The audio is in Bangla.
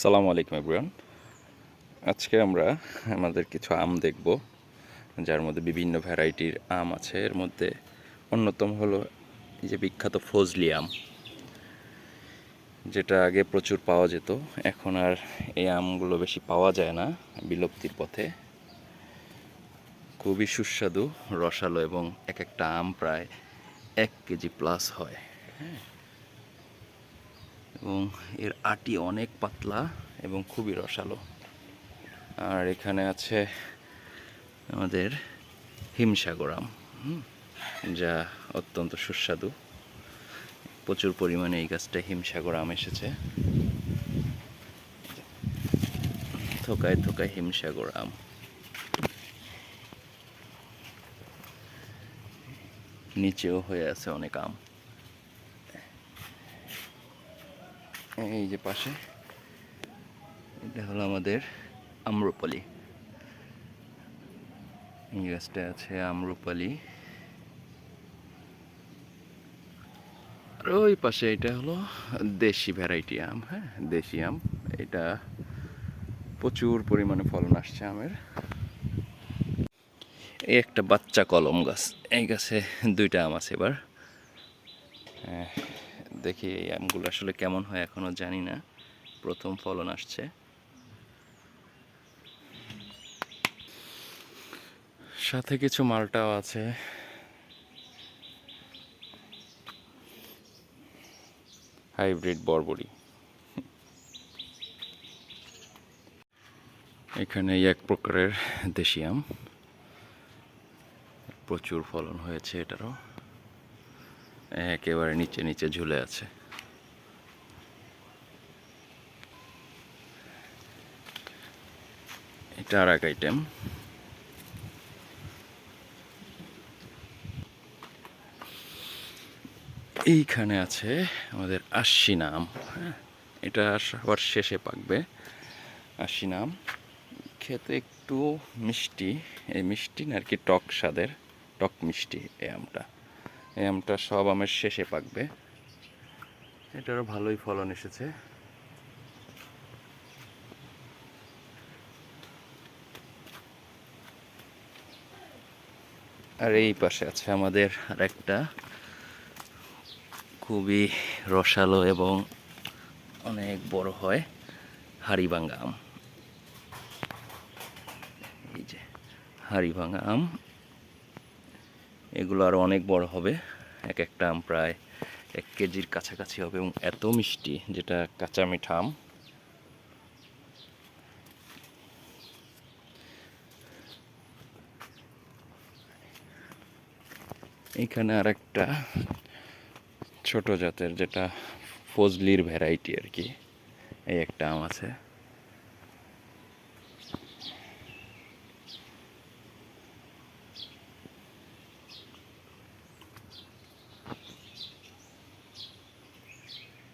সালামু আলাইকুম এভরিওয়ান আজকে আমরা আমাদের কিছু আম দেখব, যার মধ্যে বিভিন্ন ভ্যারাইটির আম আছে। এর মধ্যে অন্যতম হলো এই যে বিখ্যাত ফজলি আম, যেটা আগে প্রচুর পাওয়া যেত। এখন আর এই আমগুলো বেশি পাওয়া যায় না বিলুপ্তির পথে। খুবই সুস্বাদু, রসালো এবং এক একটা আম প্রায় এক কেজি প্লাস হয় হ্যাঁ। এবং এর আটি অনেক পাতলা এবং খুবই রসালো। আর এখানে আছে আমাদের হিমসাগর আম যা অত্যন্ত সুস্বাদু। প্রচুর পরিমাণে এই গাছটায় হিমসাগর আম এসেছে। থোকায় থোকায় হিমসাগর আম নিচেও হয়ে আছে অনেক আম। এই যে পাশে এটা হলো আমাদের আম্রপালি। এই গাছটা আছে আম্রপালি। আর ওই পাশে এটা হলো দেশি ভ্যারাইটি আম হ্যাঁ? দেশি আম। এটা প্রচুর পরিমাণে ফলন আসছে আমের। এই একটা বাচ্চা কলম গাছ। এই গাছে দুইটা আম আছে এবার। হ্যাঁ, দেখি এই আমগুলো আসলে কেমন হয় এখনও জানি না। প্রথম ফলন আসছে। সাথে কিছু মালটাও আছে। হাইব্রিড বরবরি এখানে এক প্রকারের দেশি আম। প্রচুর ফলন হয়েছে এটারও। একেবারে নিচে নিচে ঝুলে আছে। এটা আর এক আইটেম এইখানে আছে আমাদের আশি নাম হ্যাঁ? এটা সবার শেষে পাকবে আশি নাম। খেতে একটু মিষ্টি, এই মিষ্টি না আর কি টক স্বাদের, টক মিষ্টি এই আমটা। এই আমটা সব আমের শেষে পাকবে। এটারও ভালোই ফলন এসেছে। আর এই পাশে আছে আমাদের আরেকটা খুবই রসালো এবং অনেক বড় হয় হাড়িভাঙ্গা আম। এই যে হাড়িভাঙ্গা আম। এগুলো আরও অনেক বড় হবে। এক একটা আম প্রায় এক কেজির কাছাকাছি হবে এবং এত মিষ্টি যেটা কাঁচা মিঠা আম। এখানে আর একটা ছোট জাতের যেটা ফজলির ভ্যারাইটি আর কি, এই একটা আম আছে।